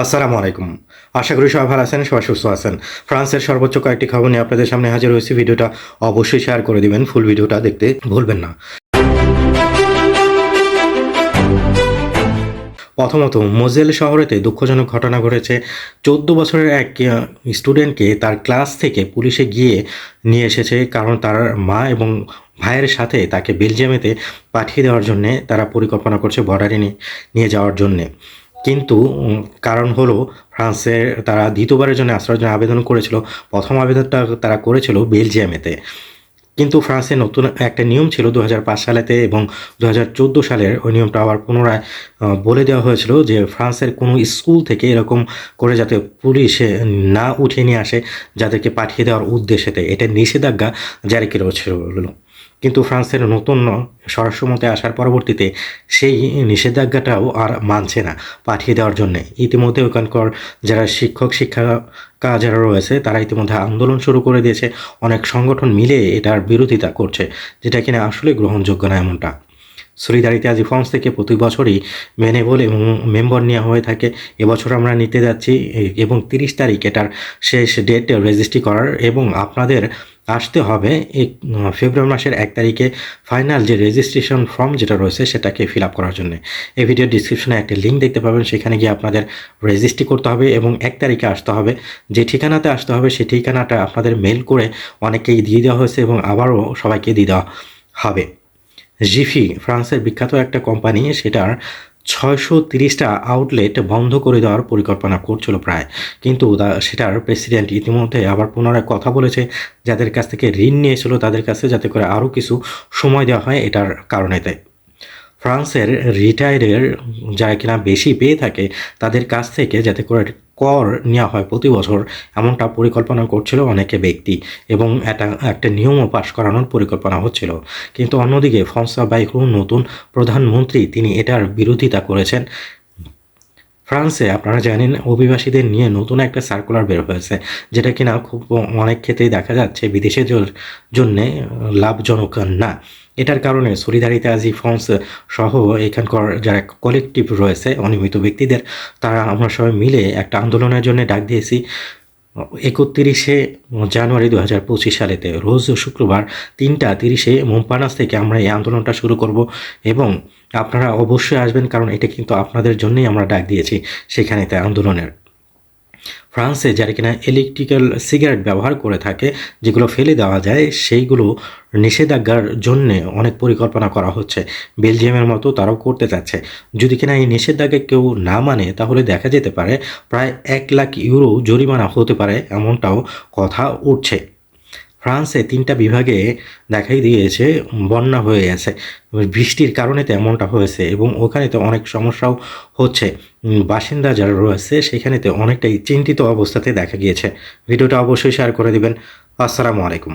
আসসালামু আলাইকুম। আশা করি সবাই ভালো আছেন, সবাই সুস্থ আছেন। ফ্রান্সের সর্বোচ্চ কয়েকটি খবর নিয়ে আপনাদের সামনে হাজির হয়েছি। ভিডিওটা অবশ্যই শেয়ার করে দিবেন, ফুল ভিডিওটা দেখতে ভুলবেন না। প্রথমত, মোজেল শহরেতে দুঃখজনক ঘটনা ঘটেছে। চোদ্দ বছরের এক স্টুডেন্টকে তার ক্লাস থেকে পুলিশে গিয়ে নিয়ে এসেছে। কারণ তার মা এবং ভাইয়ের সাথে তাকে বেলজিয়ামেতে পাঠিয়ে দেওয়ার জন্যে তারা পরিকল্পনা করছে বর্ডারে নিয়ে যাওয়ার জন্যে। কিন্তু কারণ হলো ফ্রান্সে তারা দ্বিতীয়বারের জন্য আশ্রয়ের জন্য আবেদন করেছিল। প্রথম আবেদনটা তারা করেছিল বেলজিয়ামেতে। কিন্তু ফ্রান্সে নতুন একটা নিয়ম ছিল দু হাজার পাঁচ সালেতে এবং দু হাজার চোদ্দ সালের ওই নিয়মটা আবার পুনরায় বলে দেওয়া হয়েছিল যে ফ্রান্সের কোনো স্কুল থেকে এরকম করে যাতে পুলিশে না উঠিয়ে নিয়ে আসে, যাদেরকে পাঠিয়ে দেওয়ার উদ্দেশ্যেতে। এটা নিষেধাজ্ঞা জারি করেছিল। কিন্তু ফ্রান্সের নতুন স্বরাষ্ট্রমতে আসার পরবর্তীতে সেই নিষেধাজ্ঞাটাও আর মানছে না পাঠিয়ে দেওয়ার জন্য। ইতিমধ্যে ওখানকার যারা শিক্ষক, শিক্ষিকা যারা রয়েছে, তারা ইতিমধ্যে আন্দোলন শুরু করে দিয়েছে। অনেক সংগঠন মিলে এটার বিরোধিতা করছে, যেটা কিনা আসলে গ্রহণযোগ্য না এমনটা। সলিদারিতে আজি ফ্রান্স থেকে প্রতি বছরই মেনেবল এবং মেম্বার নেওয়া হয়ে থাকে। এবছর আমরা নিতে যাচ্ছি, এবং তিরিশ তারিখ এটার শেষ ডেট রেজিস্ট্রি করার এবং আপনাদের আসতে হবে এক ফেব্রুয়ারি মাসের এক তারিখে ফাইনাল যে রেজিস্ট্রেশন ফর্ম যেটা রয়েছে সেটাকে ফিল আপ করার জন্য। এই ভিডিও ডিসক্রিপশনে একটা লিঙ্ক দেখতে পাবেন, সেখানে গিয়ে আপনাদের রেজিস্ট্রি করতে হবে এবং এক তারিখে আসতে হবে। যে ঠিকানাতে আসতে হবে সেই ঠিকানাটা আপনাদের মেল করে অনেকেই দিয়ে দেওয়া হয়েছে এবং আবারও সবাইকে দিয়ে দেওয়া হবে। জিফি, ফ্রান্সের বিখ্যাত একটা কোম্পানি, সেটার ছয়শো তিরিশটা আউটলেট বন্ধ করে দেওয়ার পরিকল্পনা করছিল প্রায়। কিন্তু সেটার প্রেসিডেন্ট ইতিমধ্যে আবার পুনরায় কথা বলেছে, যাদের কাছ থেকে ঋণ নিয়েছিল তাদের কাছে যাতে করে আরও কিছু সময় দেওয়া হয় এটার কারণেতে ফ্রান্সের রিটায়ারের যারা কিনা বেশি পেয়ে থাকে, তাদের কাছ থেকে যাতে করে কর নেওয়া হয় প্রতি বছর, এমনটা পরিকল্পনা করছিল অনেকে ব্যক্তি এবং এটা একটা নিয়মও পাশ করানোর পরিকল্পনা হচ্ছিল। কিন্তু অন্যদিকে ফ্রান্সা বাইকুন নতুন প্রধানমন্ত্রী, তিনি এটার বিরোধিতা করেছেন। ফ্রান্সে, আপনারা জানেন, অভিবাসীদের নিয়ে নতুন একটা সার্কুলার বের হয়েছে, যেটা কিনা খুব অনেক ক্ষেত্রেই দেখা যাচ্ছে বিদেশের জন্যে লাভজনক না। এটার কারণে সলিদারিতে আজি ফ্রান্স সহ এখানকার যারা কলেকটিভ রয়েছে, অনিয়মিত ব্যক্তিদের, তারা আমরা সবাই মিলে একটা আন্দোলনের জন্য ডাক দিয়েছি। একত্রিশে জানুয়ারি দু হাজার পঁচিশ সালেতে রোজ শুক্রবার তিনটা তিরিশে মোমপানাস থেকে আমরা এই আন্দোলনটা শুরু করব এবং আপনারা অবশ্যই আসবেন কারণ এটা কিন্তু আপনাদের জন্যই আমরা ডাক দিয়েছি সেখানেতে আন্দোলনের। ফ্রান্সে, যারা কিনা ইলেকট্রিক্যাল সিগারেট ব্যবহার করে থাকে, যেগুলো ফেলে দেওয়া যায়, সেইগুলো নিষেধাজ্ঞার জন্য অনেক পরিকল্পনা করা হচ্ছে। বেলজিয়ামের মতো তারাও করতে চাচ্ছে যদি কিনা এই নিষেধাজ্ঞা কেউ না মানে তাহলে দেখা যেতে পারে প্রায় এক লাখ ইউরো জরিমানা হতে পারে, এমনটাও কথা উঠছে। ফ্রান্সে তিনটা বিভাগে দেখাই দিয়েছে, বন্যা হয়ে গেছে বৃষ্টির কারণে তো এমনটা হয়েছে এবং ওখানে তো অনেক সমস্যাও হচ্ছে। বাসিন্দা যারা রয়েছে, সেখানে তো অনেকটাই চিন্তিত অবস্থাতে দেখা গিয়েছে। ভিডিওটা অবশ্যই শেয়ার করে দেবেন। আসসালামু আলাইকুম।